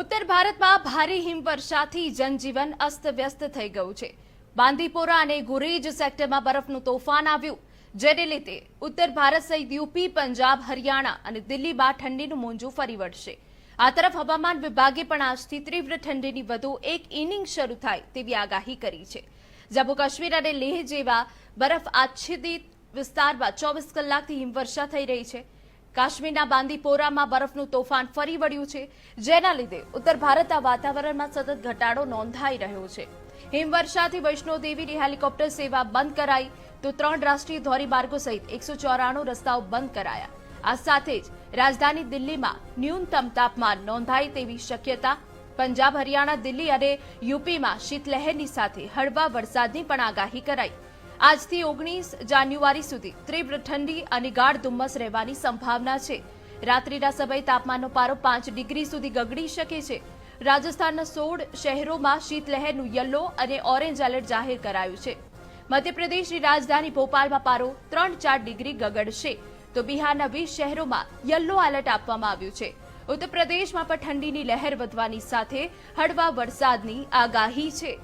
ઉત્તર ભારતમાં ભારે હિમવર્ષાથી જનજીવન અસ્તવ્યસ્ત થઈ ગયું છે. બાંદીપોરા અને ગુરેજ સેક્ટરમાં બરફનું તોફાન આવ્યું, જેને લીધે ઉત્તર ભારત સહિત યુપી, પંજાબ, હરિયાણા અને દિલ્હીમાં ઠંડીનું મોંજું ફરી વળશે. આ તરફ હવામાન વિભાગે પણ આજથી તીવ્ર ઠંડીની વધુ એક ઇનિંગ શરૂ થાય તેવી આગાહી કરી છે. જમ્મુ કાશ્મીર અને લેહ જેવા બરફ આચ્છાદિત વિસ્તારમાં ચોવીસ કલાકથી હિમવર્ષા થઈ રહી છે. કાશ્મીરના બાંદીપોરામાં બરફનું તોફાન ફરી વળ્યું છે, જેના લીધે ઉત્તર ભારતના વાતાવરણમાં સતત ઘટાડો નોંધાઈ રહ્યો છે. હિમવર્ષાથી વૈષ્ણોદેવીની હેલિકોપ્ટર સેવા બંધ કરાઈ તો ત્રણ રાષ્ટ્રીય ધોરીમાર્ગો સહિત એકસો ચોરાણું રસ્તાઓ બંધ કરાયા. આ સાથે જ રાજધાની દિલ્હીમાં ન્યૂનતમ તાપમાન નોંધાય તેવી શક્યતા, પંજાબ, હરિયાણા, દિલ્હી અને યુપીમાં શીતલહેરની સાથે હળવા વરસાદની પણ આગાહી કરાઈ. આજથી ઓગણીસ જાન્યુઆરી સુધી તીવ્ર ઠંડી અને ગાઢ ધુમ્મસ રહેવાની સંભાવના છે. રાત્રિના સમયે તાપમાનનો પારો પાંચ ડિગ્રી સુધી ગગડી શકે છે. રાજસ્થાનના સોળ શહેરોમાં શીતલહેરનું યલો અને ઓરેન્જ એલર્ટ જાહેર કરાયું છે. મધ્યપ્રદેશની રાજધાની ભોપાલમાં પારો ત્રણ ચાર ડિગ્રી ગગડશે. તો બિહારના વીસ શહેરોમાં યલો એલર્ટ આપવામાં આવ્યું છે. ઉત્તર પ્રદેશમાં પણ ઠંડીની લહેર વધવાની સાથે હળવા વરસાદની આગાહી છે.